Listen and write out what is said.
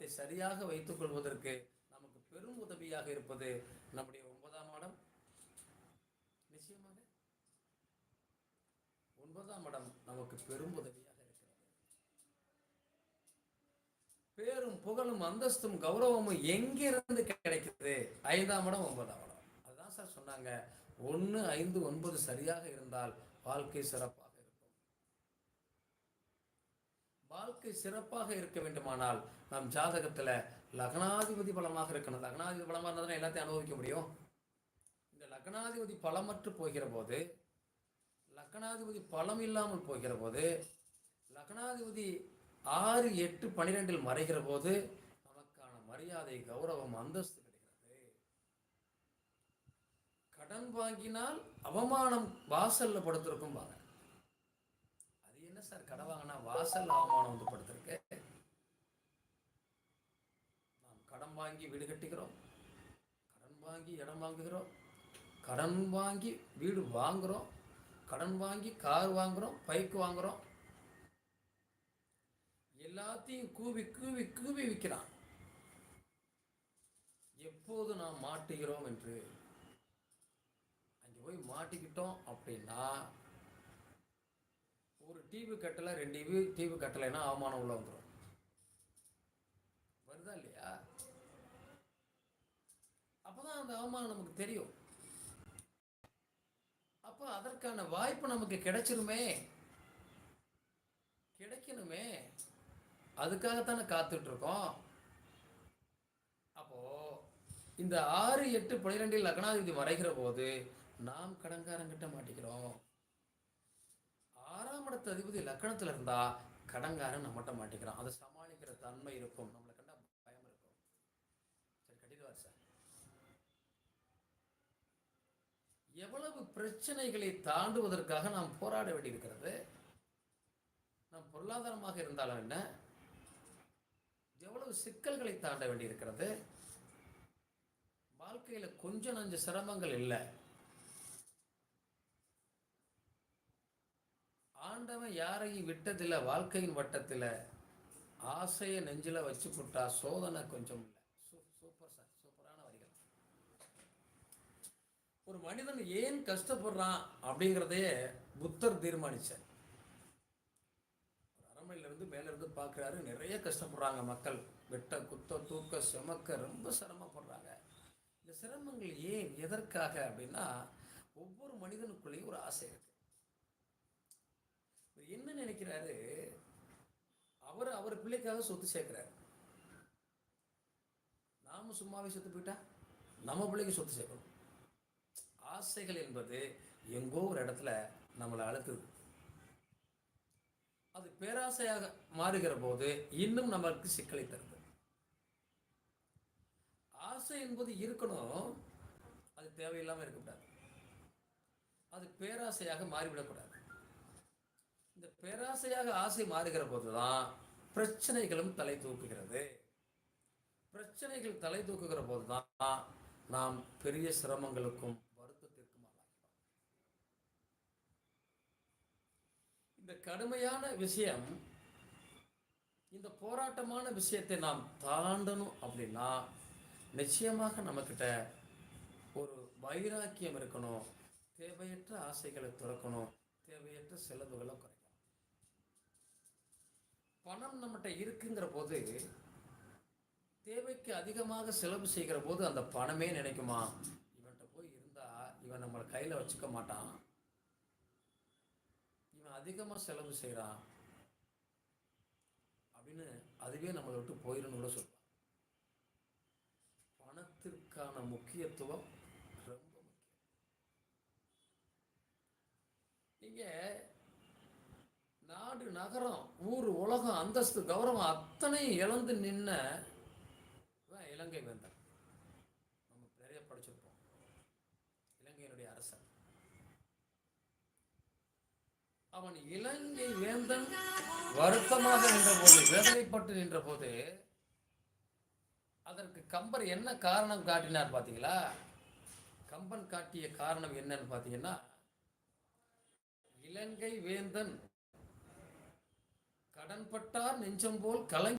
பணத்தை சரியாக வைத்துக் கொள்வதற்கு நமக்கு பெரும் உதவியாக இருப்பது நம்முடைய ஒன்பதாம் இடம். நிச்சயமாக ஒன்பதாம் இடம் நமக்கு பெரும் உதவியாக இருக்கிறது. பேரும் புகழும் அந்தஸ்தும் கௌரவமும் எங்கிருந்து கிடைக்குது? ஐந்தாம் இடம் ஒன்பதாம் இடம். அதுதான் சார் சொன்னாங்க. ஒன்று ஐந்து ஒன்பது சரியாக இருந்தால் வாழ்க்கை சிறப்பாக இருக்கும் வாழ்க்கை சிறப்பாக இருக்க வேண்டுமானால் நம் ஜாதகத்துல லக்னாதிபதி பலமாக இருக்கணும். லக்னாதிபதி பலமாக இருந்தால் தான் எல்லாத்தையும் அனுபவிக்க முடியும்? இந்த லக்னாதிபதி பலமற்று போகிற போது லக்னாதிபதி பலம் இல்லாமல் போகிற போது லக்னாதிபதி ஆறு எட்டு பன்னிரெண்டில் மறைகிற போது நமக்கான மரியாதை கௌரவம் அந்தஸ்து கிடைக்கிறது. கடன் வாங்கினால் அவமானம் வாசல்ல படுத்திருக்கும் பாருங்க. என்ன சார் கடன் வாங்கினா வாசல் அவமானம் வந்து படுத்திருக்கு? நாம் கடன் வாங்கி வீடு கட்டிக்கிறோம் கடன் வாங்கி இடம் வாங்குகிறோம். கடன் வாங்கி வீடு வாங்குறோம். கடன் வாங்கி கார் வாங்குறோம். பைக் வாங்குறோம். எல்லாத்தையும் கூவி கூவி கூவி விற்கிறான் எப்போது நாம் மாட்டுகிறோம் என்று? அங்கே போய் மாட்டிக்கிட்டோம் அப்படின்னா ஒரு டிவி கட்டலை ரெண்டு டிவி டிவி கட்டலைன்னா அவமானம் உள்ள வந்துடும் வருதா இல்லையா? அப்போதான் அந்த அவமானம் நமக்கு தெரியும். அப்போ அதற்கான வாய்ப்பு நமக்கு கிடைச்சிருமே. கிடைக்கணுமே. அதுக்காகத்தானே காத்துட்டு இருக்கோம் அப்போ இந்த ஆறு எட்டு பனிரெண்டில் லக்னாதிபதி மறைகிற போது நாம் கடங்காரங்கிட்ட மாட்டிக்கிறோம். ஆறாம் இடத்து அதிபதி லக்கணத்தில் இருந்தா கடங்காரன் நம்மகிட்ட மாட்டிக்கிறான். அதை சமாளிக்கிற தன்மை இருக்கும். நம்மளை கண்டா பயம் இருக்கும். சரி கட்டிடுவார் சார். எவ்வளவு பிரச்சனைகளை தாண்டுவதற்காக நாம் போராட வேண்டியிருக்கிறது? நாம் பொருளாதாரமாக இருந்தாலும் என்ன? எவ்வளவு சிக்கல்களை தாண்ட வேண்டியிருக்கிறது? வாழ்க்கையில் கொஞ்சம் நஞ்ச சிரமங்கள் இல்லை. ஆண்டவன் யாரையும் விட்டதில்ல வாழ்க்கையின் வட்டத்தில். ஆசையை நெஞ்சில வச்சு சோதனை கொஞ்சம் இல்லை. சூப்பர் சார் சூப்பரான வரிகள். ஒரு மனிதன் ஏன் கஷ்டப்படுறான் அப்படிங்கிறதையே புத்தர் தீர்மானிச்சார். ஒரு மேலேருந்து இருந்து இருந்து பார்க்குறாரு நிறைய கஷ்டப்படுறாங்க மக்கள். வெட்ட குத்த தூக்க சுமக்க ரொம்ப சிரமப்படுறாங்க. இந்த சிரமங்கள் ஏன் எதற்காக அப்படின்னா ஒவ்வொரு மனிதனுக்குள்ளேயும் ஒரு ஆசை இருக்கு. என்ன நினைக்கிறாரு? அவர் அவர் பிள்ளைக்காக சொத்து சேர்க்கிறாரு. நாம சும்மாவே சொத்து போயிட்டா? நம்ம பிள்ளைக்கு சொத்து சேர்க்கணும். ஆசைகள் என்பது எங்கோ ஒரு இடத்துல நம்மளை அழுத்துது. அது பேராசையாக மாறுகிற போது இன்னும் நமக்கு சிக்கலை தருது. ஆசை என்பது இருக்கணும். அது தேவையில்லாமல் இருக்கக்கூடாது. அது பேராசையாக மாறிவிடக்கூடாது. பேராசையாக ஆசை மாறுகிற போதுதான் பிரச்சனைகளும் தலை தூக்குகிறது. பிரச்சனைகள் தலை தூக்குகிற போதுதான் நாம் பெரிய சிரமங்களுக்கும் வருத்தத்திற்கும் ஆளாகிறோம். இந்த கடுமையான விஷயம் இந்த போராட்டமான விஷயத்தை நாம் தாண்டணும் அப்படின்னா நிச்சயமாக நம்மக்கிட்ட ஒரு வைராக்கியம் இருக்கணும் தேவையற்ற ஆசைகளை துறக்கணும் தேவையற்ற செலவுகளை குறைக்கணும். பணம் நம்மகிட்ட இருக்குங்கிற போது தேவைக்கு அதிகமாக செலவு செய்கிற போது அந்த பணமே நினைக்குமா? இவன்கிட்ட போய் இருந்தா இவன் நம்மளை கையில் வச்சுக்க மாட்டான். இவன் அதிகமாக செலவு செய்கிறான் அப்படின்னு அதுவே நம்மளை விட்டு போயிடும்னு கூட சொல்லுவான் பணத்திற்கான முக்கியத்துவம் ரொம்ப முக்கியம். இங்கே நாடு நகரம் ஊர் உலகம் அந்தஸ்து கௌரவம் அத்தனையும் இழந்து நின்ன இலங்கை வேந்தன். நம்ம நிறைய படிச்சிருப்போம். இலங்கையினுடைய அரசன். அவன் இலங்கை வேந்தன் வருத்தமாக நின்ற போது வேதனைப்பட்டு நின்ற போது அதற்கு கம்பர் என்ன காரணம் காட்டினார் பார்த்தீங்களா? கம்பன் காட்டிய காரணம் என்னன்னு பார்த்தீங்கன்னா இலங்கை வேந்தன் கடன்பட்டார் நெஞ்சம் போல் கலங்கி